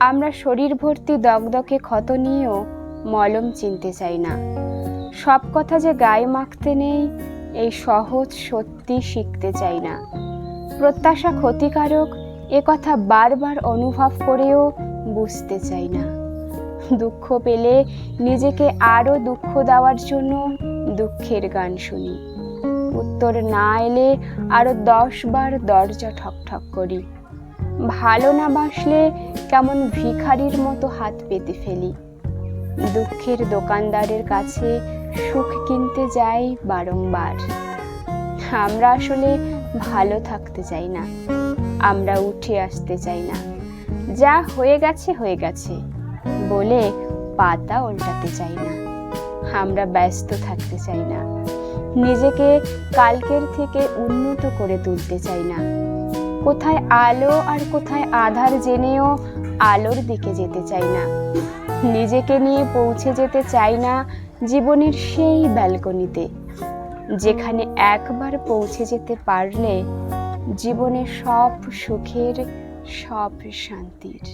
আমরা শরীর ভর্তি দগদকে ক্ষত নিয়েও মলম চিনতে চাই না। সব কথা যে গায়ে মাখতে নেই, এই সহজ সত্যি শিখতে চাই না। প্রত্যাশা ক্ষতিকারক, এ কথা বারবার অনুভব করেও বুঝতে চাই না। দুঃখ পেলে নিজেকে আরও দুঃখ দেওয়ার জন্য দুঃখের গান শুনি। উত্তর না এলে আরও দশ বার দরজা ঠকঠক করি। ভালো না বাসলে কেমন ভিখারির মতো হাত পেতে ফেলি। দুঃখের দোকানদারের কাছে সুখ কিনতে যাই বারংবার। আমরা আসলে ভালো থাকতে চাই না। আমরা উঠে আসতে চাই না। যা হয়ে গেছে হয়ে গেছে। বলে পাতা উল্টাতে চাই না। আমরা ব্যস্ত থাকতে চাই না। নিজেকে কালকের থেকে উন্নত করে তুলতে চাই না। কোথায় আলো আর কোথায় আধার জেনেও আলোর দিকে যেতে চাই না। নিজেকে নিয়ে পৌঁছে যেতে চাই না জীবনের সেই ব্যালকনিতে, যেখানে একবার পৌঁছে যেতে পারলে জীবনে সব সুখের, সব শান্তির।